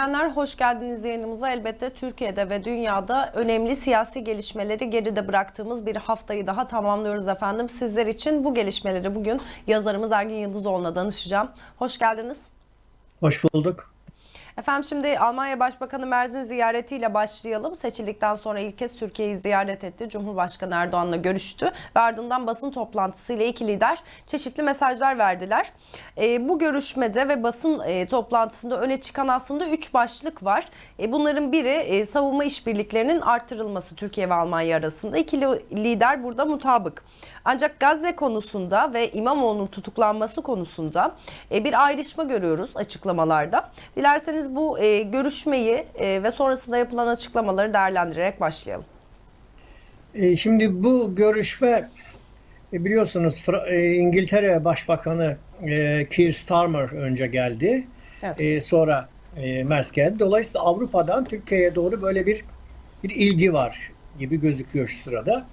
izleyenler hoş geldiniz yayınımıza. Elbette Türkiye'de ve dünyada önemli siyasi gelişmeleri geride bıraktığımız bir haftayı daha tamamlıyoruz efendim. Sizler için bu gelişmeleri bugün yazarımız Ergin Yıldızoğlu'na danışacağım. Hoş geldiniz. Hoş bulduk. Efendim şimdi Almanya Başbakanı Merz'in ziyaretiyle başlayalım. Seçildikten sonra ilk kez Türkiye'yi ziyaret etti. Cumhurbaşkanı Erdoğan'la görüştü ve ardından basın toplantısıyla iki lider çeşitli mesajlar verdiler. E, bu görüşmede ve basın e, toplantısında öne çıkan aslında üç başlık var. E, bunların biri e, savunma işbirliklerinin artırılması Türkiye ve Almanya arasında. İkili lider burada mutabık. Ancak Gazze konusunda ve İmamoğlu'nun tutuklanması konusunda e, bir ayrışma görüyoruz açıklamalarda. Dilerseniz bu e, görüşmeyi e, ve sonrasında yapılan açıklamaları değerlendirerek başlayalım. E, Şimdi bu görüşme e, biliyorsunuz e, İngiltere Başbakanı e, Keir Starmer önce geldi. Evet. E, Sonra e, Merz geldi. Dolayısıyla Avrupa'dan Türkiye'ye doğru böyle bir bir ilgi var gibi gözüküyor şu sırada.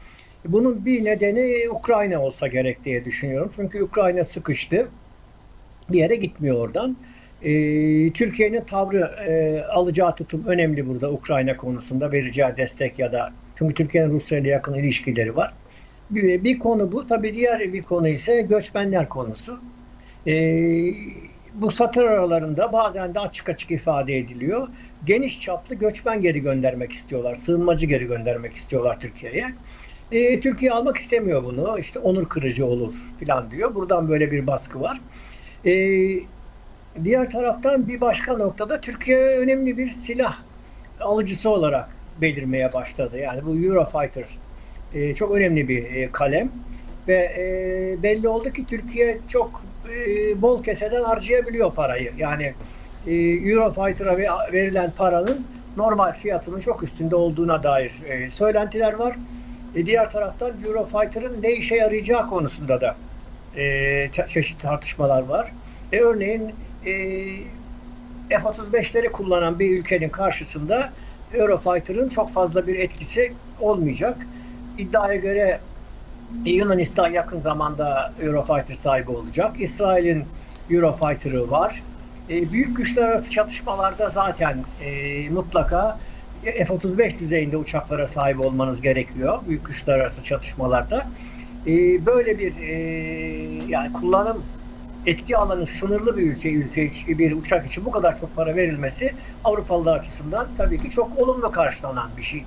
Bunun bir nedeni Ukrayna olsa gerek diye düşünüyorum. Çünkü Ukrayna sıkıştı. Bir yere gitmiyor oradan. E, Türkiye'nin tavrı, e, alacağı tutum önemli burada Ukrayna konusunda vereceği destek ya da çünkü Türkiye'nin Rusya ile yakın ilişkileri var. Bir, bir konu bu. Tabii diğer bir konu ise göçmenler konusu. E, bu satır aralarında bazen de açık açık ifade ediliyor. Geniş çaplı göçmen geri göndermek istiyorlar. Sığınmacı geri göndermek istiyorlar Türkiye'ye. E, Türkiye almak istemiyor bunu. İşte onur kırıcı olur filan diyor. Buradan böyle bir baskı var. E, diğer taraftan bir başka noktada Türkiye önemli bir silah alıcısı olarak belirmeye başladı. Yani bu Eurofighter e, çok önemli bir e, kalem ve e, belli oldu ki Türkiye çok bol keseden harcayabiliyor parayı. Yani Eurofighter'a ve- verilen paranın normal fiyatının çok üstünde olduğuna dair söylentiler var. Diğer taraftan Eurofighter'ın ne işe yarayacağı konusunda da çe- çeşitli tartışmalar var. E, örneğin e, F-35'leri kullanan bir ülkenin karşısında Eurofighter'ın çok fazla bir etkisi olmayacak. İddiaya göre Yunanistan yakın zamanda Eurofighter sahibi olacak. İsrail'in Eurofighter'ı var. E, büyük güçler arası çatışmalarda zaten e, mutlaka F-35 düzeyinde uçaklara sahip olmanız gerekiyor. Büyük güçler arası çatışmalarda. E, böyle bir e, yani kullanım etki alanı sınırlı bir ülke, ülke için, bir uçak için bu kadar çok para verilmesi Avrupalılar açısından tabii ki çok olumlu karşılanan bir şey.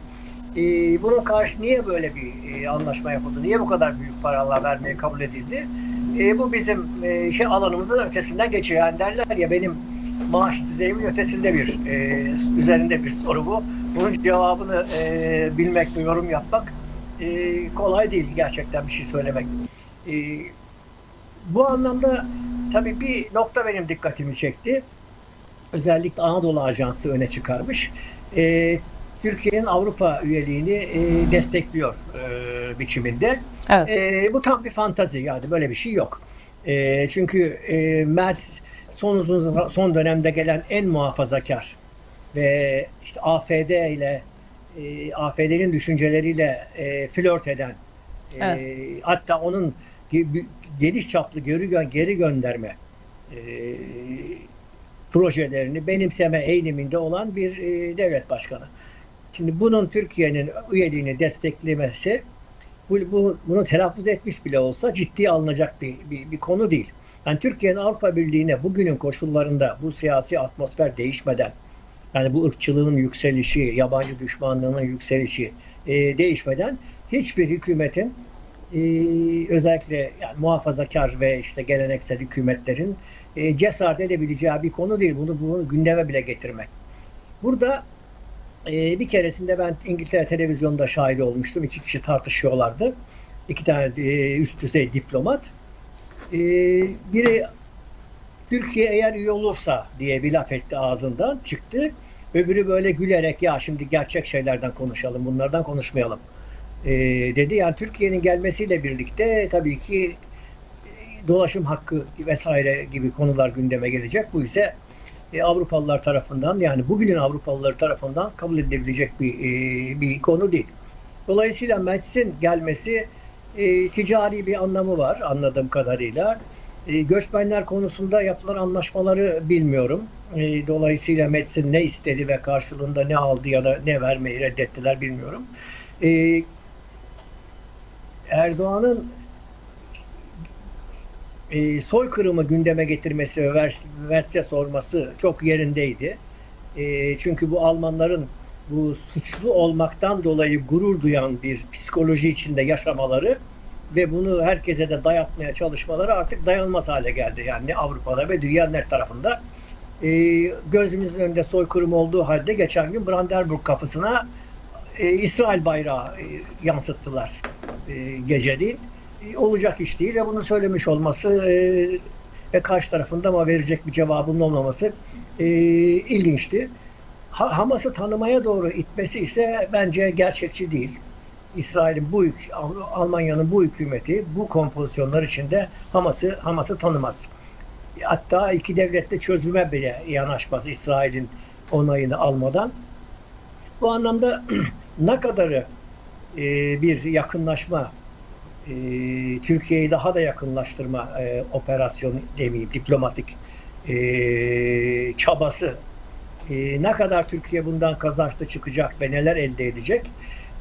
Ee, bunun karşı niye böyle bir e, anlaşma yapıldı? Niye bu kadar büyük paralar vermeye kabul edildi? E, bu bizim e, şey alanımızın ötesinden geçiyor. Yani derler ya benim maaş düzeyimin ötesinde bir, e, üzerinde bir soru bu. Bunun cevabını e, bilmek ve yorum yapmak e, kolay değil gerçekten bir şey söylemek. E, bu anlamda tabii bir nokta benim dikkatimi çekti. Özellikle Anadolu Ajansı öne çıkarmış. E, Türkiye'nin Avrupa üyeliğini e, destekliyor e, biçiminde. Evet. E, bu tam bir fantazi yani böyle bir şey yok. E, çünkü e, Merz son uzun son dönemde gelen en muhafazakar ve işte AFD ile e, AFD'nin düşünceleriyle e, flört eden e, Evet. hatta onun geniş çaplı geri, geri gönderme e, projelerini benimseme eğiliminde olan bir e, devlet başkanı. Şimdi bunun Türkiye'nin üyeliğini desteklemesi bu, bu, bunu telaffuz etmiş bile olsa ciddiye alınacak bir, bir, bir konu değil. Yani Türkiye'nin Avrupa Birliği'ne bugünün koşullarında bu siyasi atmosfer değişmeden yani bu ırkçılığın yükselişi, yabancı düşmanlığının yükselişi e, değişmeden hiçbir hükümetin e, özellikle yani muhafazakar ve işte geleneksel hükümetlerin e, cesaret edebileceği bir konu değil. Bunu, bunu gündeme bile getirmek. Burada e, bir keresinde ben İngiltere televizyonda şahit olmuştum. İki kişi tartışıyorlardı. İki tane e, üst düzey diplomat. E, biri Türkiye eğer üye olursa diye bir laf etti ağzından çıktı. Öbürü böyle gülerek ya şimdi gerçek şeylerden konuşalım bunlardan konuşmayalım e, dedi. Yani Türkiye'nin gelmesiyle birlikte tabii ki e, dolaşım hakkı vesaire gibi konular gündeme gelecek. Bu ise e, Avrupalılar tarafından yani bugünün Avrupalıları tarafından kabul edilebilecek bir e, bir konu değil. Dolayısıyla Metz'in gelmesi e, ticari bir anlamı var anladığım kadarıyla. E, göçmenler konusunda yapılan anlaşmaları bilmiyorum. E, dolayısıyla Metsin ne istedi ve karşılığında ne aldı ya da ne vermeyi reddettiler bilmiyorum. E, Erdoğan'ın e, soykırımı gündeme getirmesi ve vers- versiye sorması çok yerindeydi. E, çünkü bu Almanların bu suçlu olmaktan dolayı gurur duyan bir psikoloji içinde yaşamaları ve bunu herkese de dayatmaya çalışmaları artık dayanılmaz hale geldi. Yani Avrupa'da ve dünyanın her tarafında. E, gözümüzün önünde soykırım olduğu halde geçen gün Brandenburg kapısına e, İsrail bayrağı e, yansıttılar geceliğin. E, olacak iş değil ve bunu söylemiş olması e, ve karşı tarafında ama verecek bir cevabının olmaması e, ilginçti. Ha- Hamas'ı tanımaya doğru itmesi ise bence gerçekçi değil. İsrail'in bu Almanya'nın bu hükümeti bu kompozisyonlar içinde Hamas'ı Hamas'ı tanımaz. Hatta iki devlette çözüme bile yanaşmaz İsrail'in onayını almadan. Bu anlamda ne kadarı e, bir yakınlaşma, e, Türkiye'yi daha da yakınlaştırma e, operasyonu demeyeyim, diplomatik e, çabası e, ne kadar Türkiye bundan kazançlı çıkacak ve neler elde edecek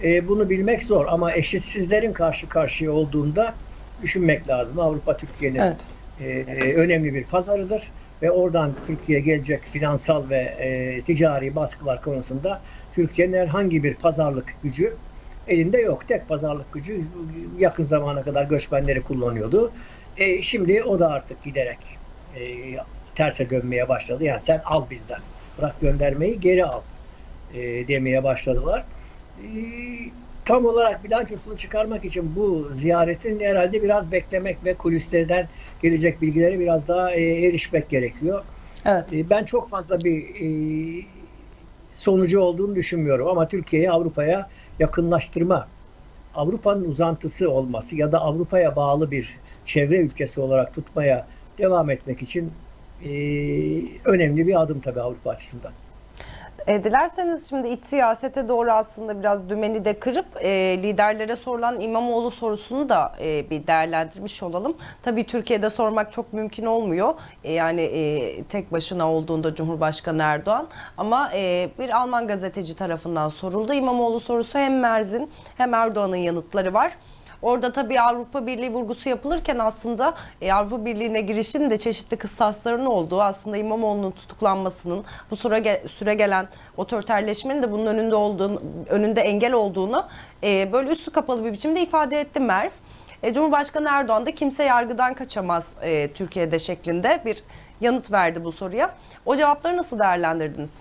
e, bunu bilmek zor ama eşitsizlerin karşı karşıya olduğunda düşünmek lazım. Avrupa Türkiye'nin Evet. e, e, önemli bir pazarıdır ve oradan Türkiye'ye gelecek finansal ve e, ticari baskılar konusunda Türkiye'nin herhangi bir pazarlık gücü elinde yok. Tek pazarlık gücü yakın zamana kadar göçmenleri kullanıyordu. E, şimdi o da artık giderek e, terse dönmeye başladı. Yani sen al bizden. Bırak göndermeyi geri al e, demeye başladılar. E, tam olarak bilançosunu çıkarmak için bu ziyaretin herhalde biraz beklemek ve kulislerden gelecek bilgilere biraz daha e, erişmek gerekiyor. Evet. E, ben çok fazla bir e, sonucu olduğunu düşünmüyorum ama Türkiye'yi Avrupa'ya yakınlaştırma, Avrupa'nın uzantısı olması ya da Avrupa'ya bağlı bir çevre ülkesi olarak tutmaya devam etmek için e, önemli bir adım tabii Avrupa açısından. E, dilerseniz şimdi iç siyasete doğru aslında biraz dümeni de kırıp e, liderlere sorulan İmamoğlu sorusunu da e, bir değerlendirmiş olalım. Tabii Türkiye'de sormak çok mümkün olmuyor. E, yani e, tek başına olduğunda Cumhurbaşkanı Erdoğan. Ama e, bir Alman gazeteci tarafından soruldu. İmamoğlu sorusu hem Merz'in hem Erdoğan'ın yanıtları var. Orada tabii Avrupa Birliği vurgusu yapılırken aslında e, Avrupa Birliği'ne girişin de çeşitli kıstasların olduğu aslında İmamoğlu'nun tutuklanmasının bu süre, süre gelen otoriterleşmenin de bunun önünde olduğunu, önünde engel olduğunu e, böyle üstü kapalı bir biçimde ifade etti Merz. E, Cumhurbaşkanı Erdoğan da kimse yargıdan kaçamaz e, Türkiye'de şeklinde bir yanıt verdi bu soruya. O cevapları nasıl değerlendirdiniz?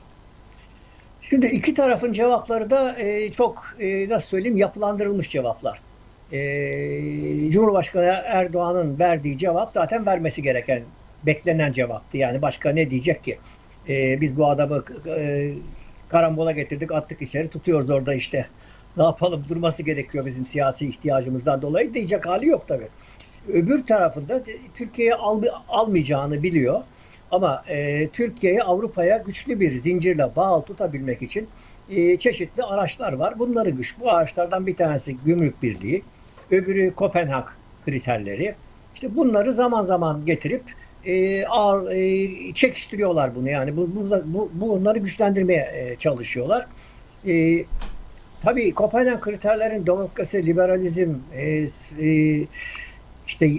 Şimdi iki tarafın cevapları da e, çok e, nasıl söyleyeyim yapılandırılmış cevaplar. E, Cumhurbaşkanı Erdoğan'ın verdiği cevap zaten vermesi gereken, beklenen cevaptı. Yani başka ne diyecek ki? E, biz bu adamı e, karambola getirdik, attık içeri, tutuyoruz orada işte. Ne yapalım durması gerekiyor bizim siyasi ihtiyacımızdan dolayı diyecek hali yok tabii. Öbür tarafında Türkiye'ye al, almayacağını biliyor. Ama e, Türkiye'yi Avrupa'ya güçlü bir zincirle bağlı tutabilmek için e, çeşitli araçlar var. Bunları güç. Bu araçlardan bir tanesi gümrük birliği, öbürü Kopenhag kriterleri. İşte bunları zaman zaman getirip e, ağır, e, çekiştiriyorlar bunu. Yani bu, bu, bu bunları güçlendirmeye e, çalışıyorlar. E, tabii Kopenhag kriterlerin demokrasi, liberalizm, e, e, işte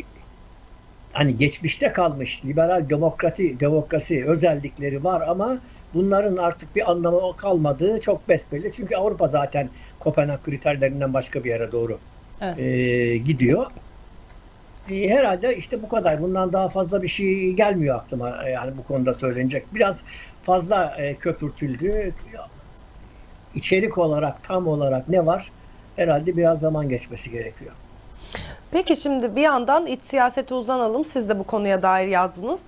hani geçmişte kalmış liberal demokrati demokrasi özellikleri var ama bunların artık bir anlamı kalmadığı çok besbelli. Çünkü Avrupa zaten Kopenhag kriterlerinden başka bir yere doğru Evet. e, gidiyor. E, herhalde işte bu kadar. Bundan daha fazla bir şey gelmiyor aklıma e, yani bu konuda söylenecek. Biraz fazla e, köpürtüldü. İçerik olarak tam olarak ne var? Herhalde biraz zaman geçmesi gerekiyor. Peki şimdi bir yandan iç siyasete uzanalım. Siz de bu konuya dair yazdınız.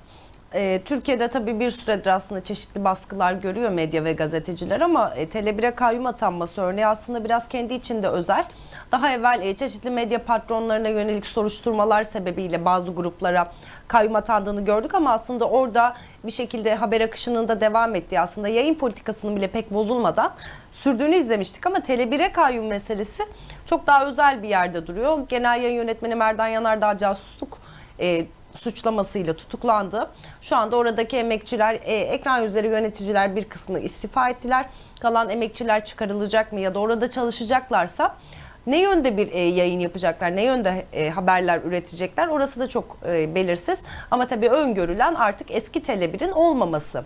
Ee, Türkiye'de tabii bir süredir aslında çeşitli baskılar görüyor medya ve gazeteciler ama e, Tele1'e kayyum atanması örneği aslında biraz kendi içinde özel. Daha evvel e, çeşitli medya patronlarına yönelik soruşturmalar sebebiyle bazı gruplara kayyum atandığını gördük ama aslında orada bir şekilde haber akışının da devam ettiği aslında yayın politikasının bile pek bozulmadan sürdüğünü izlemiştik ama Tele1'e kayyum meselesi çok daha özel bir yerde duruyor. Genel yayın yönetmeni Merdan Yanardağ casusluk e, suçlamasıyla tutuklandı. Şu anda oradaki emekçiler, e, ekran üzeri yöneticiler bir kısmını istifa ettiler. Kalan emekçiler çıkarılacak mı ya da orada çalışacaklarsa ne yönde bir e, yayın yapacaklar, ne yönde e, haberler üretecekler orası da çok e, belirsiz. Ama tabii öngörülen artık eski Tele1'in olmaması.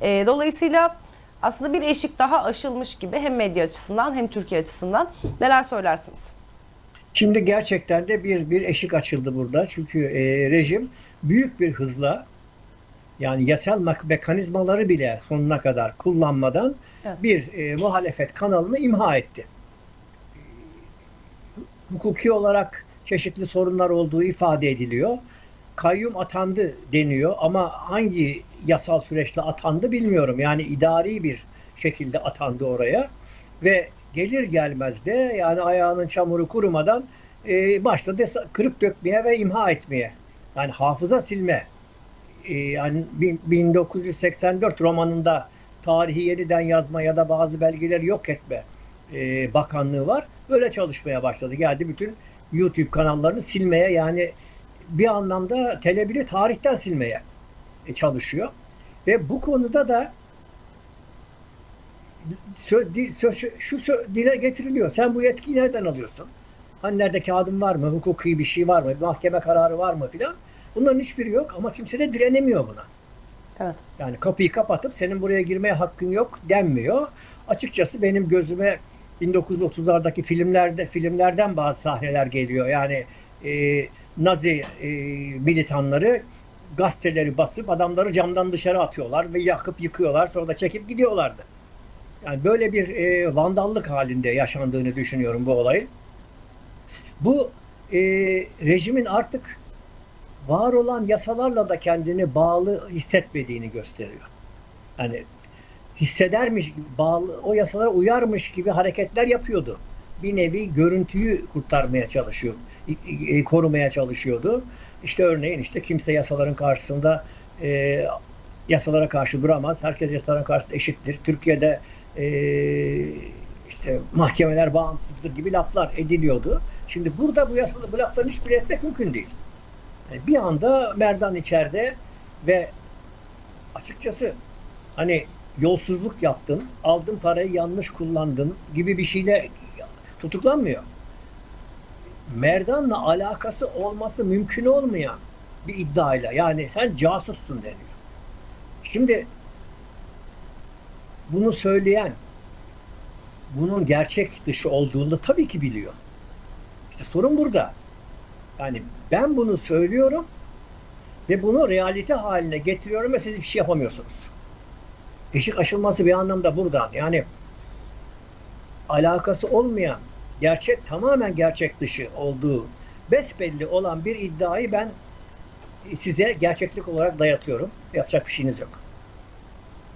E, dolayısıyla aslında bir eşik daha aşılmış gibi hem medya açısından hem Türkiye açısından neler söylersiniz? Şimdi gerçekten de bir bir eşik açıldı burada. Çünkü e, rejim büyük bir hızla yani yasal mek- mekanizmaları bile sonuna kadar kullanmadan Evet. bir e, muhalefet kanalını imha etti. Hukuki olarak çeşitli sorunlar olduğu ifade ediliyor. Kayyum atandı deniyor ama hangi yasal süreçle atandı bilmiyorum. Yani idari bir şekilde atandı oraya ve gelir gelmez de yani ayağının çamuru kurumadan e, başladı kırıp dökmeye ve imha etmeye. Yani hafıza silme. E, yani bin- 1984 romanında tarihi yeniden yazma ya da bazı belgeleri yok etme e, bakanlığı var. Böyle çalışmaya başladı. Geldi bütün YouTube kanallarını silmeye yani bir anlamda Tele1'i tarihten silmeye e, çalışıyor. Ve bu konuda da sö- di- sö- şu sö- dile getiriliyor. Sen bu yetkiyi nereden alıyorsun? Hani nerede kağıdın var mı? Hukuki bir şey var mı? Mahkeme kararı var mı filan? Bunların hiçbiri yok ama kimse de direnemiyor buna. Evet. Yani kapıyı kapatıp senin buraya girmeye hakkın yok denmiyor. Açıkçası benim gözüme 1930'lardaki filmlerde filmlerden bazı sahneler geliyor. Yani e, Nazi e, militanları gazeteleri basıp adamları camdan dışarı atıyorlar ve yakıp yıkıyorlar. Sonra da çekip gidiyorlardı. Yani böyle bir e, vandallık halinde yaşandığını düşünüyorum bu olayın. Bu e, rejimin artık var olan yasalarla da kendini bağlı hissetmediğini gösteriyor. Yani hissedermiş, bağlı, o yasalara uyarmış gibi hareketler yapıyordu. Bir nevi görüntüyü kurtarmaya çalışıyor, korumaya çalışıyordu. İşte örneğin işte kimse yasaların karşısında e, yasalara karşı duramaz. Herkes yasaların karşısında eşittir. Türkiye'de e, işte mahkemeler bağımsızdır gibi laflar ediliyordu. Şimdi burada bu yasalı bu lafların hiçbiri etmek mümkün değil. Yani bir anda Merdan içeride ve açıkçası hani yolsuzluk yaptın, aldın parayı yanlış kullandın gibi bir şeyle tutuklanmıyor. Merdan'la alakası olması mümkün olmayan bir iddiayla yani sen casussun deniyor. Şimdi bunu söyleyen bunun gerçek dışı olduğunu tabii ki biliyor. İşte sorun burada. Yani ben bunu söylüyorum ve bunu realite haline getiriyorum ve siz bir şey yapamıyorsunuz. Eşik aşılması bir anlamda buradan. Yani alakası olmayan, gerçek tamamen gerçek dışı olduğu besbelli olan bir iddiayı ben size gerçeklik olarak dayatıyorum. Yapacak bir şeyiniz yok.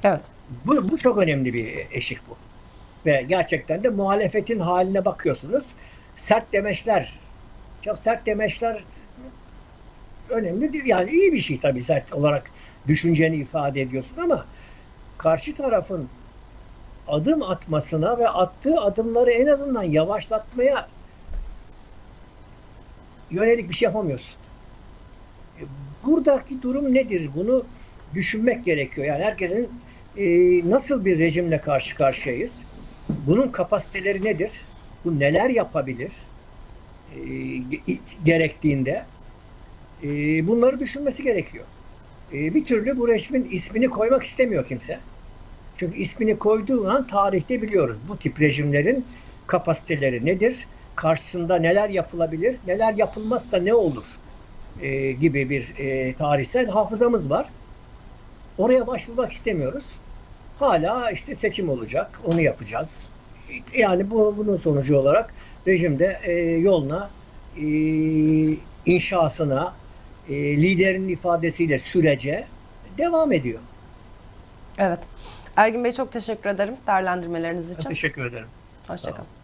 Evet. Bu, bu çok önemli bir eşik bu. Ve gerçekten de muhalefetin haline bakıyorsunuz. Sert demeçler, çok sert demeçler önemli değil. Yani iyi bir şey tabii sert olarak düşünceni ifade ediyorsun ama karşı tarafın adım atmasına ve attığı adımları en azından yavaşlatmaya yönelik bir şey yapamıyorsun. E, Buradaki durum nedir? Bunu düşünmek gerekiyor. Yani herkesin e, nasıl bir rejimle karşı karşıyayız? Bunun kapasiteleri nedir? Bu neler yapabilir? E, ge- gerektiğinde e, bunları düşünmesi gerekiyor. E, bir türlü bu rejimin ismini koymak istemiyor kimse. Çünkü ismini koyduğu an tarihte biliyoruz bu tip rejimlerin kapasiteleri nedir? Karşısında neler yapılabilir, neler yapılmazsa ne olur e, gibi bir e, tarihsel hafızamız var. Oraya başvurmak istemiyoruz. Hala işte seçim olacak, onu yapacağız. Yani bu bunun sonucu olarak rejimde e, yoluna, e, inşasına, e, liderin ifadesiyle sürece devam ediyor. Evet. Ergin Bey çok teşekkür ederim değerlendirmeleriniz için. Teşekkür ederim. Hoşçakalın.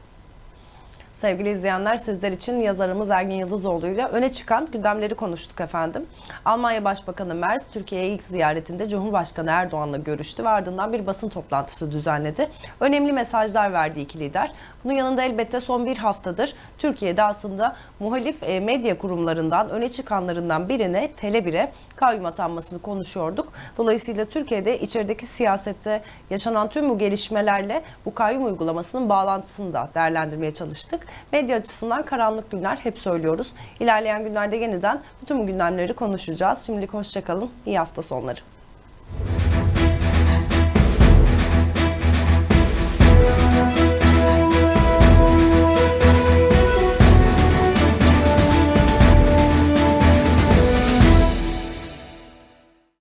Sevgili izleyenler sizler için yazarımız Ergin Yıldızoğlu ile öne çıkan gündemleri konuştuk efendim. Almanya Başbakanı Merz Türkiye'ye ilk ziyaretinde Cumhurbaşkanı Erdoğan'la görüştü ve ardından bir basın toplantısı düzenledi. Önemli mesajlar verdi iki lider. Bunun yanında elbette son bir haftadır Türkiye'de aslında muhalif e, medya kurumlarından öne çıkanlarından birine Tele1'e kayyum atanmasını konuşuyorduk. Dolayısıyla Türkiye'de içerideki siyasette yaşanan tüm bu gelişmelerle bu kayyum uygulamasının bağlantısını da değerlendirmeye çalıştık. Medya açısından karanlık günler hep söylüyoruz. İlerleyen günlerde yeniden bütün bu gündemleri konuşacağız. Şimdilik hoşçakalın. İyi hafta sonları.